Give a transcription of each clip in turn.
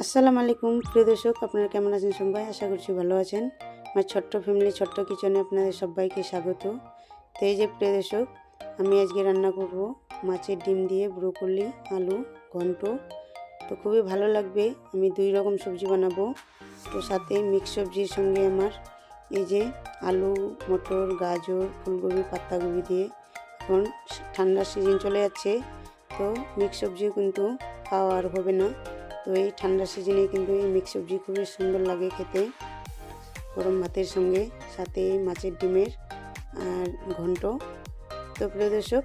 আসসালামু আলাইকুম, প্রিয় দর্শক, আপনারা কেমন আছেন সবাই? আশা করছি ভালো আছেন। আমার ছোট্ট ফ্যামিলি ছোট্ট কিচেনে আপনাদের সবাইকে স্বাগত। তো এই যে, প্রিয় দর্শক, আমি আজকে রান্না করব মাছের ডিম দিয়ে ব্রোকলি, আলু, ঘন্ট। তো খুবই ভালো লাগবে, আমি দুই রকম সবজি বানাবো। তো সাথে মিক্স সবজির সঙ্গে আমার এই যে আলু, মটর, গাজর, ফুলকপি, পাতাকপি দিয়ে এখন ঠান্ডার সিজন চলে যাচ্ছে। তো মিক্স সবজিও কিন্তু খাওয়া আর হবে না। তো এই ঠান্ডার সিজনে কিন্তু এই মিক্স সবজি খুবই সুন্দর লাগে খেতে। গরম ভাতের সঙ্গে, সাথে মাছের ডিমের আর ঘন্ট। তো প্রিয় দর্শক,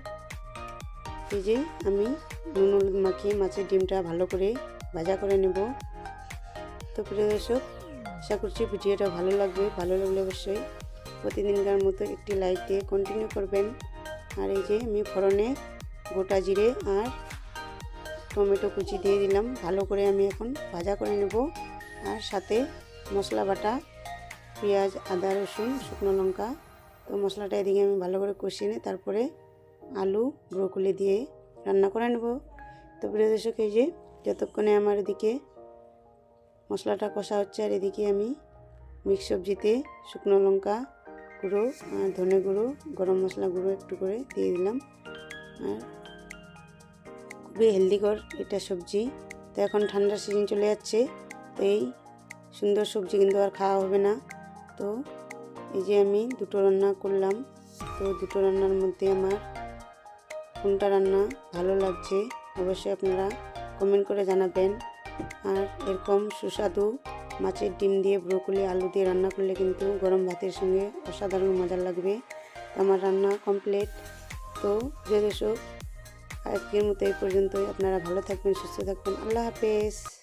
এই যে আমি নুন হলুদ মাখিয়ে মাছের ডিমটা ভালো করে ভাজা করে নেব। তো প্রিয় দর্শক, আশা করছি ভিডিওটা ভালো লাগবে। ভালো লাগলে অবশ্যই প্রতিদিনকার মতো একটি লাইক দিয়ে কন্টিনিউ করবেন। আর এই যে আমি ফোড়নে গোটা জিরে আর টমেটো কুচি দিয়ে দিলাম। ভালো করে আমি এখন ভাজা করে নেব। আর সাথে মশলা বাটা, পেঁয়াজ, আদা, রসুন, শুকনো লঙ্কা। তো মশলাটা এদিকে আমি ভালো করে কষিয়ে নিই তারপরে আলু, ব্রোকলি দিয়ে রান্না করে নেব। তো প্রিয় দর্শক, এই যে যতক্ষণে আমার এদিকে মশলাটা কষা হচ্ছে আর এদিকে আমি মিক্স সবজিতে শুকনো লঙ্কা গুঁড়ো আর ধনে গুঁড়ো, গরম মশলা গুঁড়ো একটু করে দিয়ে দিলাম। আর খুবই হেলদিকর এটা সবজি। তো এখন ঠান্ডার সিজন চলে যাচ্ছে, তো এই সুন্দর সবজি কিন্তু আর খাওয়া হবে না। তো এই যে আমি দুটো রান্না করলাম, তো দুটো রান্নার মধ্যে আমার কোনটা রান্না ভালো লাগছে অবশ্যই আপনারা কমেন্ট করে জানাবেন। আর এরকম সুস্বাদু মাছের ডিম দিয়ে ব্রোকলি, আলু দিয়ে রান্না করলে কিন্তু গরম ভাতের সঙ্গে অসাধারণ মজা লাগবে। আমার রান্না কমপ্লিট তো যে দর্শক আজকের মতো এই পর্যন্তই। আপনারা ভালো থাকবেন সুস্থ থাকবেন। আল্লাহ হাফেজ।